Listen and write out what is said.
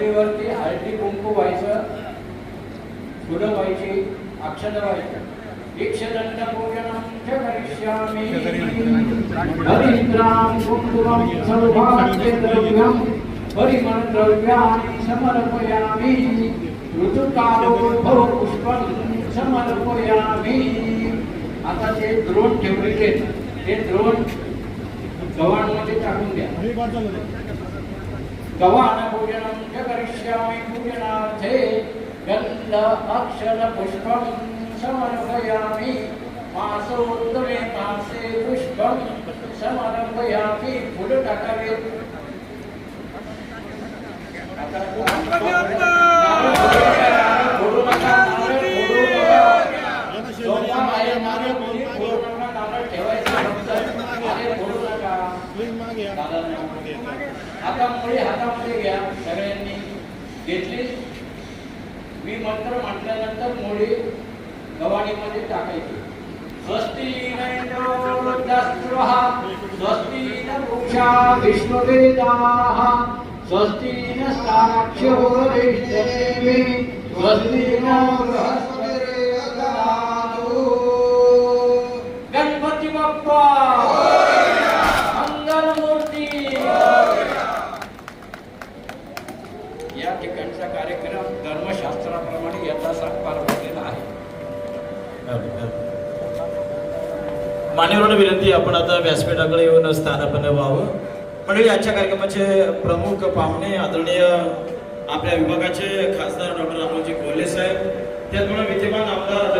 गौरीवरती हळदी कुंकू व्हायचं फुलं व्हायची अक्षर व्हायचं. दीक्षदंड पूजनं समर्पयामि. ऋतुकालोद्भव पुष्पं समर्पयामि. आता ते द्रोण ठेवलेले ते द्रोण गव्हाणमध्ये टाकून द्या. गव्हाण पूजनं च करिष्यामि पूजनार्थे गन्ध अक्षर पुष्पं समर्पयामि। मासोत्तमे मासे पुष्पं समर्पयामि फुलं आता मुळे हातामध्ये घ्या सगळ्यांनी. घेतली. मी मंत्र म्हटल्यानंतर मुळे गव्हाणीमध्ये टाकायची. स्वस्ती न स्वस्ती न वृक्षा विश्ववेदाः स्वस्ती न साक्षो स्वस्ती न ठिकाणचा कार्यक्रम धर्मशास्त्राप्रमाणे यथासाथ पार पडलेला आहे. मान्यवरांना विनंती आपण आता व्यासपीठाकडे येऊन स्थानापन्न व्हावं. मंडळी आजच्या कार्यक्रमाचे प्रमुख पाहुणे आदरणीय आपल्या विभागाचे खासदार डॉक्टर रामोजी कोल्हे साहेब त्याचबरोबर विद्यमान आमदार